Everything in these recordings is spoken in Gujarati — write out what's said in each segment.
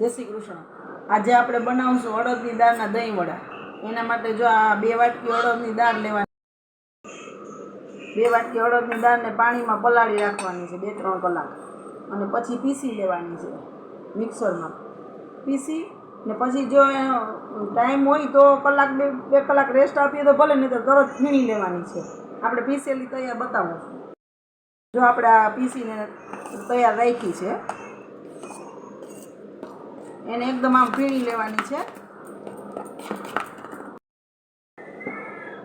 જય શ્રી કૃષ્ણ. આજે આપણે બનાવશું અડદની દાળના દહીં વડા. એના માટે જો આ બે વાટકી અડદની દાળ લેવાની. બે વાટકી અડદની દાળને પાણીમાં પલાળી રાખવાની છે, બે ત્રણ કલાક. અને પછી પીસી લેવાની છે, મિક્સરમાં. પીસી ને પછી જો ટાઈમ હોય તો કલાક બે બે કલાક રેસ્ટ આપીએ તો ભલે નહીં તો તરત ફીણી લેવાની છે. આપણે પીસેલી તૈયાર બતાવું છું. જો આપણે આ પીસીને તૈયાર રાખી છે એને એકદમ આમ પીણી લેવાની છે.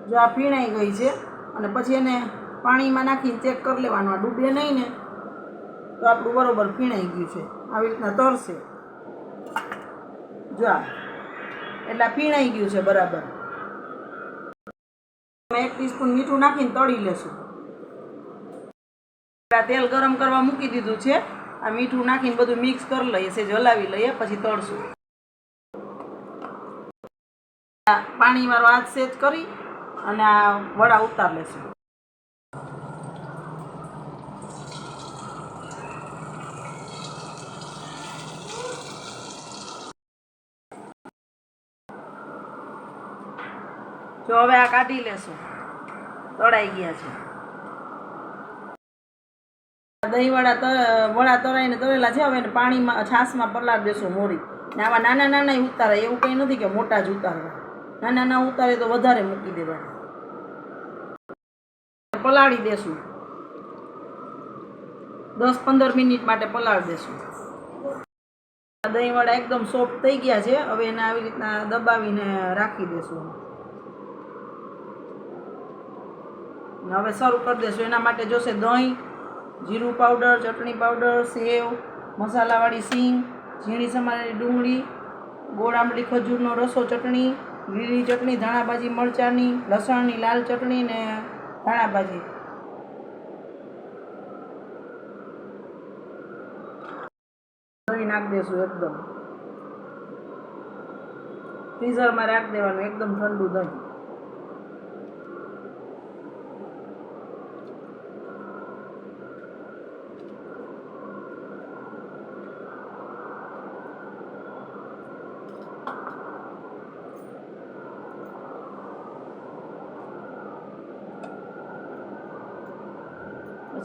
જો આ પીણાઈ ગઈ છે અને પછી એને પાણીમાં નાખીને ચેક કરી લેવાનું. આ ડૂબે નહીં ને તો આપણું બરોબર પીણાઈ ગયું છે. આવી રીતના તરશે. જો આ. એટલે પીણાઈ ગયું છે બરાબર. એક ટીસ્પૂન મીઠું નાખીને તળી લેશું. તેલ ગરમ કરવા મૂકી દીધું છે. આ મીઠું નાખીને બધું મિક્સ કરી લઈએ, સેજ હલાવી લઈએ, પછી તળશું. પાણી પાણીવાળો હાથ સેજ કરી અને આ વડા ઉતાર લેશું. જો હવે આ કાઢી લેશું. તળાઈ ગયા છે. દહીંવાળા ત, વડા તરાઈને તળેલા છે. હવે એને પાણીમાં, છાશમાં પલાળ દેશું મોરી. ને આવા નાના નાના ઉતારે, એવું કંઈ નથી કે મોટા જ ઉતારવા નાના નાના ઉતારે તો વધારે મૂકી દેવાના. પલાળી દેશું. દસ પંદર મિનિટ માટે પલાળી દેશું. દહીંવાળા એકદમ સોફ્ટ થઈ ગયા છે. હવે એને આવી રીતના દબાવીને રાખી દેશું. હવે શરૂ કરી દેશું. એના માટે જોશે દહીં જીરું પાવડર, ચટણી પાવડર, સેવ, મસાલાવાળી સીંગ, ઝીણી સમારેલી ડુંગળી, ગોળ આંબલી, ખજૂરનો રસો, ચટણી, લીલી ચટણી, ધાણાભાજી, મરચાંની, લસણની લાલ ચટણી ને ધાણાભાજી. દહીં નાખી દેશું એકદમ. ફ્રીઝરમાં રાખી દેવાનું, એકદમ ઠંડુ દહીં.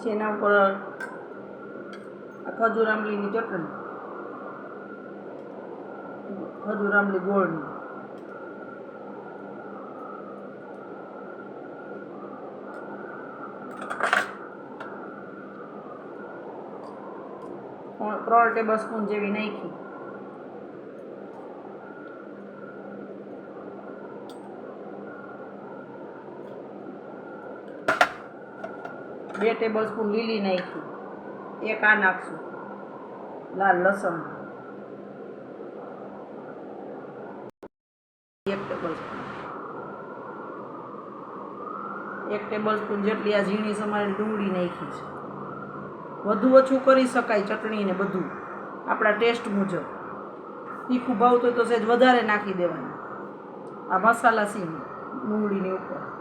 પછી એના ઉપર ખજૂર આંબલીની ચટણી. ખજૂર આંબલી ગોળની. ત્રણ ટેબલ સ્પૂન જેવી નાખી. બે ટેબલ સ્પૂન લીલી નાખી એક આ નાખશું. લાલ લસણ. એક ટેબલ સ્પૂન એક ટેબલ સ્પૂન જેટલી આ ઝીણી સમારે ડુંગળી નાખી છે. વધુ ઓછું કરી શકાય ચટણી ને બધું. આપણા ટેસ્ટ મુજબ. તીખું ભાવતું તો સહેજ વધારે નાખી દેવાનું. આ મસાલા સીંગ ડુંગળીની ઉપર.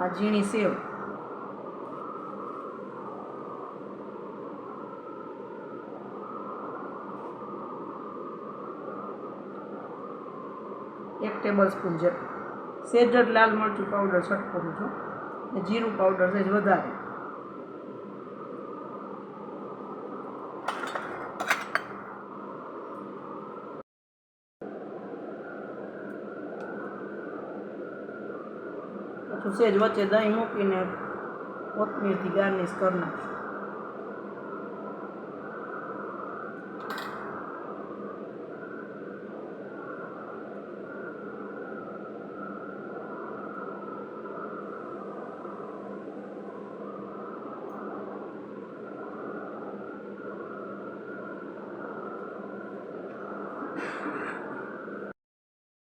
આ ઝીણી સેવ. એક ટેબલ સ્પૂન જેટલું. સેજડ લાલ મરચું પાવડર છટકું છું. જીરું પાવડર સેજ વધારે. પાછું સેજ વચ્ચે દહીં મૂકીને કોથમીરથી ગાર્નિશ કરી નાખશું.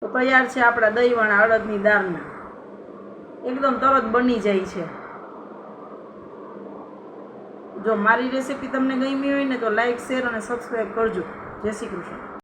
તો તૈયાર છે આપણા દહીંવાળા અડદની દાળના. એકદમ તરત બની જાય છે. જો મારી રેસીપી તમને ગમી હોય ને તો લાઈક શેર અને સબસ્ક્રાઈબ કરજો. જય શ્રી કૃષ્ણ.